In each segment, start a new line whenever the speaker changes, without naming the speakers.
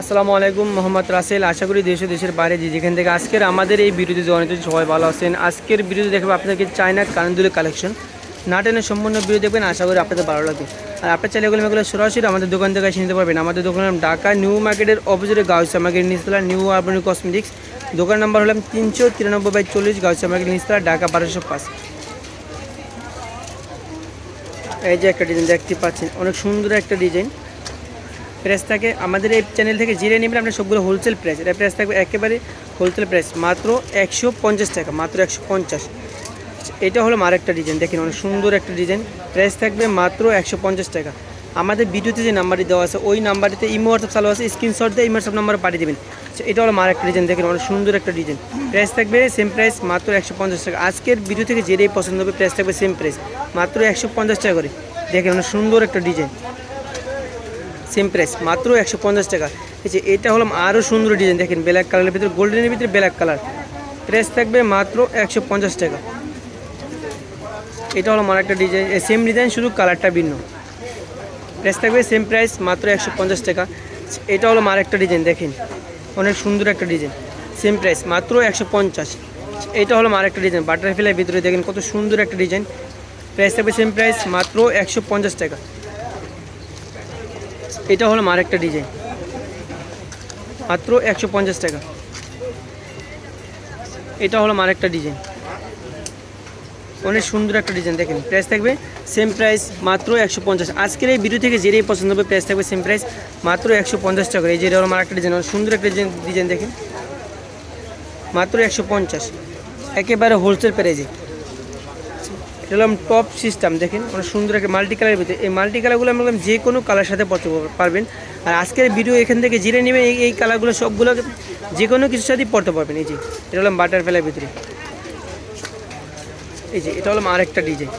আসসালামু আলাইকুম, মোহাম্মদ রাসেল। আশা করি দেশ দেশের বাইরে যে যেখান থেকে আজকের আমাদের এই ভিডিওতে জয়েন সবাই ভালো আছেন। আজকের ভিডিওতে দেখব আপনাদেরকে চায়না কানদুলের কালেকশন নাটেনের সম্পূর্ণ ভিডিও দেখবেন, আশা করি আপনাদের ভালো লাগবে। আর আপনার চাইলে এগুলো সরাসরি আমাদের দোকান থেকে এসে নিতে পারবেন। আমাদের দোকানের নাম ঢাকা নিউ মার্কেটের অপোজিটে গাউসা মার্কেট নিচতলা নিউ আরবানি কসমেটিক্স। দোকান নাম্বার হলাম তিনশো তিরানব্বই বাই চল্লিশ গাউসা মার্কেট নিচতলা ঢাকা বারোশো পাঁচ। এই যে একটা ডিজাইন দেখতে পাচ্ছেন। অনেক সুন্দর একটা ডিজাইন প্রাইস থাকে আমাদের এই চ্যানেল থেকে জিরে নেবেন আপনার সবগুলো হোলসেল প্রাইস এটা প্রাইস থাকবে একেবারে হোলসেল প্রাইস মাত্র একশো পঞ্চাশ টাকা মাত্র একশো পঞ্চাশ। এটা হলো আরেকটা ডিজাইন দেখেন অনেক সুন্দর একটা ডিজাইন প্রাইস থাকবে মাত্র একশো পঞ্চাশ টাকা। আমাদের ভিডিওতে যে নাম্বারটি দেওয়া আছে ওই নাম্বারটিতে ইমো হোয়াটসঅ্যাপ চালু আছে স্ক্রিনশট দিয়ে ইমো হোয়াটসঅ্যাপ নাম্বার পাঠিয়ে দেবেন। আচ্ছা, এটা হলো আরেকটা ডিজাইন দেখেন অনেক সুন্দর একটা ডিজাইন প্রাইস থাকবে সেম প্রাইস মাত্র একশো পঞ্চাশ টাকা। আজকের ভিডিও থেকে যেটাই পছন্দ হবে প্রাইস থাকবে সেম প্রাইস মাত্র একশো পঞ্চাশ টাকা করে। দেখেন অনেক সুন্দর একটা ডিজাইন সেম প্রাইস মাত্র একশো পঞ্চাশ টাকা। এই যে এটা হলো আরও সুন্দর ডিজাইন দেখেন ব্ল্যাক কালারের ভিতরে গোল্ডেনের ভিতরে ব্ল্যাক কালার প্রাইস থাকবে মাত্র একশো পঞ্চাশ টাকা। এটা হলো আমার একটা ডিজাইন সেম ডিজাইন শুধু কালারটা ভিন্ন। প্রাইস থাকবে সেম প্রাইস মাত্র একশো পঞ্চাশ টাকা। এটা হলো আমার একটা ডিজাইন দেখেন। অনেক সুন্দর একটা ডিজাইন সেম প্রাইস মাত্র একশো পঞ্চাশ। এটা হলো আমার একটা ডিজাইন বাটারফ্লাই ভিতরে দেখেন কত সুন্দর একটা ডিজাইন প্রাইস থাকবে সেম প্রাইস মাত্র একশো পঞ্চাশ টাকা। এটা হলো মার একটা ডিজাইন। মাত্র একশো পঞ্চাশ টাকা। এটা হলো মার একটা ডিজাইন। অনেক সুন্দর একটা ডিজাইন, দেখেন প্রাইস থাকবে সেম প্রাইস মাত্র একশো পঞ্চাশ। আজকের এই ভিডিও থেকে যেটাই পছন্দ হবে প্রাইস থাকবে সেম প্রাইস মাত্র একশো পঞ্চাশ টাকা। এই যে এটা হলো আমার একটা ডিজাইন, অনেক সুন্দর একটা ডিজাইন ডিজাইন দেখেন। মাত্র একশো পঞ্চাশ। একেবারে হোলসেল প্রাইজে হলাম টপ সিস্টেম দেখেন অনেক সুন্দর একটা মাল্টি কালারের ভিতরে। এই মাল্টি কালারগুলো আমি বললাম যে কোনো কালার সাথে পড়তে পারবেন। আর আজকের ভিডিও এখান থেকে জিরে নেবেন এই এই কালারগুলো সবগুলো যে কোনো কিছুর সাথেই পড়তে পারবেন এই যে, এটা হলাম বাটারফ্লাইয়ের ভিতরে। এই যে, এটা হলো আরেকটা ডিজাইন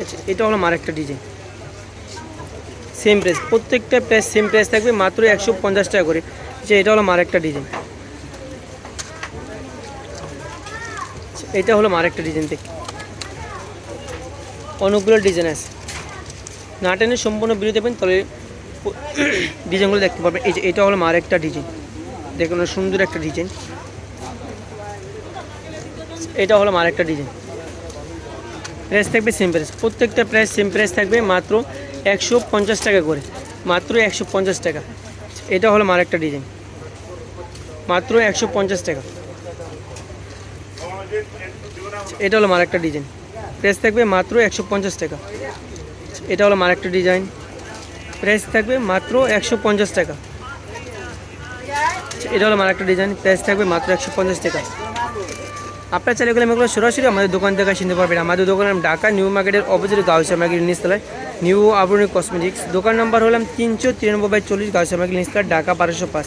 আচ্ছা এটা হলো আরেকটা ডিজাইন সেম প্রাইস প্রত্যেকটা প্রাইস সেম প্রাইস থাকবে, মাত্র একশো পঞ্চাশ টাকা করে। যে এটা হলো আরেকটা ডিজাইন এটা হলো আরেকটা ডিজাইন দেখি অনেকগুলো ডিজাইন আছে। নাটেনের সম্পূর্ণ ভিডিও দেবেন তাহলে ডিজাইনগুলো দেখতে পারবেন। এই যে, এটা হলো আরেকটা ডিজাইন দেখুন সুন্দর একটা ডিজাইন এটা হলো আরেকটা ডিজাইন প্রাইস থাকবে সেম প্রাইস প্রত্যেকটা প্রাইস সেম প্রাইস থাকবে, মাত্র একশো পঞ্চাশ টাকা করে। মাত্র একশো পঞ্চাশ টাকা। এটা হলো আরেকটা ডিজাইন মাত্র একশো পঞ্চাশ টাকা। এটা হলো আরেকটা ডিজাইন প্রাইস থাকবে মাত্র একশো পঞ্চাশ টাকা। এটা হলো আরেকটা ডিজাইন প্রাইস থাকবে মাত্র একশো পঞ্চাশ টাকা। এটা হলো আরেকটা ডিজাইন প্রাইস থাকবে মাত্র একশো পঞ্চাশ টাকা। আপনার চাইলে এগুলো এগুলো সরাসরি আমাদের দোকান থেকে কিনতে পারবেন। আমাদের দোকানের ঢাকা, নিউ মার্কেটের অপোজিটে গাউসা মার্কেট নিচতলায় নিউ আবরণী কসমেটিক্স দোকান নাম্বার হলাম তিনশো তিরানব্বই বাই চল্লিশ গাউসা মার্কেট নিচতলা ঢাকা বারোশো পাঁচ।